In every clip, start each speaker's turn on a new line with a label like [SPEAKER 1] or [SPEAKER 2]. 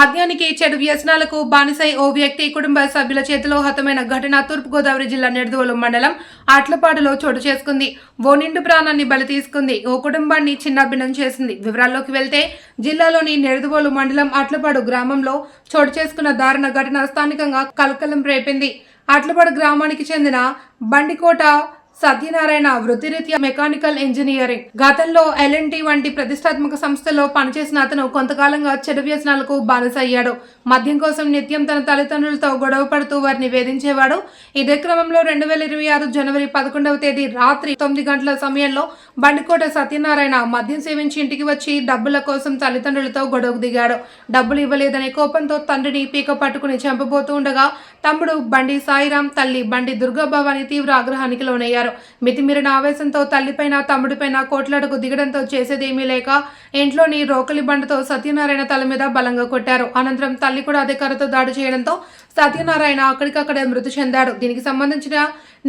[SPEAKER 1] మద్యానికి చెడు వ్యసనాలకు బానిసై ఓ వ్యక్తి కుటుంబ సభ్యుల చేతిలో హతమైన ఘటన తూర్పుగోదావరి జిల్లా నిడదవోలు మండలం అట్లపాడులో చోటు చేసుకుంది. ఓ నిండు ప్రాణాన్ని బలి తీసుకుంది. ఓ కుటుంబాన్ని చిన్నాభిన్నం చేసింది. వివరాల్లోకి వెళ్తే జిల్లాలోని నిడదవోలు మండలం అట్లపాడు గ్రామంలో చోటు చేసుకున్న దారుణ ఘటన స్థానికంగా కలకలం రేపింది. అట్లపాడు గ్రామానికి చెందిన బండికోట సత్యనారాయణ వృత్తిరీత్యా మెకానికల్ ఇంజనీరింగ్. గతంలో ఎల్ఎన్టీ వంటి ప్రతిష్టాత్మక సంస్థలో పనిచేసిన అతను కొంతకాలంగా చెడు వ్యసనాలకు బానిస అయ్యాడు మద్యం కోసం నిత్యం తన తల్లిదండ్రులతో గొడవ పడుతూ వారిని వేధించేవాడు. ఇదే క్రమంలో రెండు వేల ఇరవై ఆరు జనవరి పదకొండవ తేదీ రాత్రి తొమ్మిది గంటల సమయంలో బండికోట సత్యనారాయణ మద్యం సేవించి ఇంటికి వచ్చి డబ్బుల కోసం తల్లిదండ్రులతో గొడవకు దిగాడు. డబ్బులు ఇవ్వలేదనే కోపంతో తండ్రిని పీక పట్టుకుని చంపబోతూ ఉండగా తమ్ముడు బండి సాయిరాం తల్లి బండి దుర్గాభవాని తీవ్ర ఆగ్రహానికి లోనయ్యారు. మితిమీరిన ఆవేశంతో తల్లిపైన తమ్ముడిపైన కోట్లాడకు దిగడంతో చేసేదేమీ లేక ఇంట్లోని రోకలి బండతో సత్యనారాయణ తల మీద బలంగా కొట్టారు. అనంతరం తల్లి కూడా అధికారితో దాడి చేయడంతో సత్యనారాయణ అక్కడికక్కడే మృతి చెందాడు దీనికి సంబంధించిన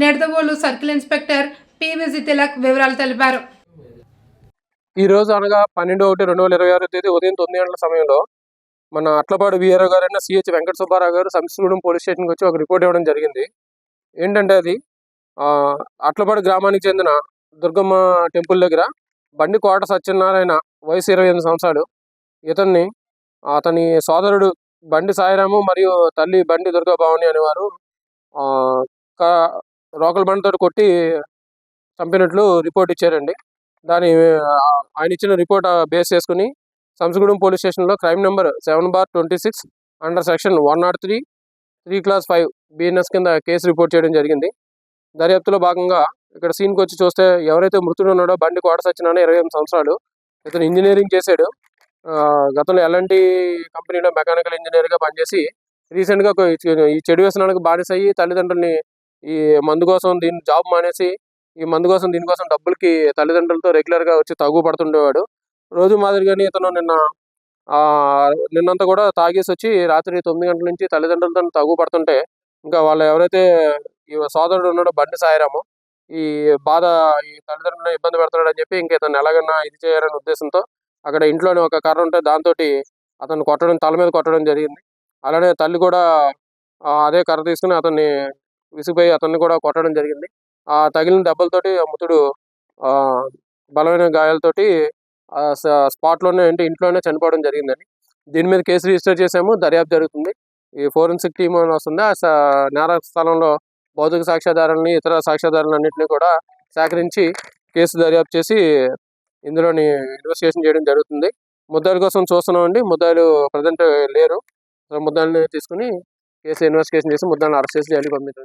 [SPEAKER 1] Nidadavolu circle inspector PVG Tilak వివరాలు తెలిపారు.
[SPEAKER 2] ఈ రోజు అనగా పన్నెండు ఒకటి రెండు వేల ఇరవై ఆరో తేదీ ఉదయం తొమ్మిది గంటల సమయంలో మన అట్లపాడు వీఆర్ఓ గారు సిహెచ్ వెంకట సుబ్బారావు గారు సంస్కృతం పోలీస్ స్టేషన్కి వచ్చి ఒక రిపోర్ట్ ఇవ్వడం జరిగింది. ఏంటంటే అది? అట్లపాడు గ్రామానికి చెందిన దుర్గమ్మ టెంపుల్ దగ్గర బండి కోట సత్యనారాయణ వయసు ఇరవై ఎనిమిది సంవత్సరాలు. ఇతన్ని అతని సోదరుడు బండి సాయిరాము మరియు తల్లి బండి దుర్గా భవాని అనేవారు ఆ, రోకల్ బండితో కొట్టి చంపినట్లు రిపోర్ట్ ఇచ్చారండి. దాని ఆయన ఇచ్చిన రిపోర్ట్ బేస్ చేసుకుని సంసగూడెం పోలీస్ స్టేషన్లో crime number seven bar twenty six under section one nought three three clause five BNS కింద కేసు రిపోర్ట్ చేయడం జరిగింది. దర్యాప్తులో భాగంగా ఇక్కడ సీన్కి వచ్చి చూస్తే ఎవరైతే మృతుడు ఉన్నాడో బండి కోట సత్యనారాయణ ఇరవై ఎనిమిది సంవత్సరాలు. ఇతను ఇంజనీరింగ్ చేశాడు. ఆ, గతంలో ఎలాంటి కంపెనీలో మెకానికల్ ఇంజనీర్గా పనిచేసి రీసెంట్గా ఈ చెడు వ్యసనాలకు బానిస అయ్యి తల్లిదండ్రుల్ని ఈ మందు కోసం దీని జాబ్ మానేసి ఈ మందు కోసం దీనికోసం డబ్బులకి తల్లిదండ్రులతో రెగ్యులర్గా వచ్చి తగు పడుతుండేవాడు. రోజు మాదిరిగానే ఇతను నిన్న ఆ, నిన్నంతా కూడా తాగేసి వచ్చి రాత్రి తొమ్మిది గంటల నుంచి తల్లిదండ్రులతో తగు పడుతుంటే ఇంకా వాళ్ళు ఎవరైతే ఈ సోదరుడు ఉన్నాడు బండి సాయిరాము. ఈ బాధ ఈ తల్లిదండ్రులు ఇబ్బంది పెడుతున్నాడు అని చెప్పి ఇంకా ఇతను ఎలాగన్నా ఇది చేయాలనే ఉద్దేశంతో అక్కడ ఇంట్లోనే ఒక కర్ర ఉంటే దాంతో అతను కొట్టడం తల మీద కొట్టడం జరిగింది. అలానే తల్లి కూడా అదే కర్ర తీసుకుని అతన్ని విసిగిపోయి అతన్ని కూడా కొట్టడం జరిగింది. ఆ తగిలిన దెబ్బలతోటి మృతుడు ఆ, బలమైన గాయాలతోటి ఆ అంటే ఇంట్లోనే చనిపోవడం జరిగిందండి. దీని మీద కేసు రిజిస్టర్ చేసాము దర్యాప్తు జరుగుతుంది. ఈ ఫోరెన్సిక్ టీమ్ అని వస్తుంది ఆ నేర స్థలంలో భౌతిక సాక్ష్యాధారాలని ఇతర సాక్ష్యాధారాలన్నింటినీ కూడా సేకరించి కేసు దర్యాప్తు చేసి ఇందులోని ఇన్వెస్టిగేషన్ చేయడం జరుగుతుంది. ముద్దాయిల కోసం చూస్తున్నామండి. ముద్దాయిలు ప్రజెంట్ లేరు. ముద్దాయిని తీసుకుని కేసు ఇన్వెస్టిగేషన్ చేసి ముద్దాయిని అరెస్ట్ చేసి జైలుకి పంపించండి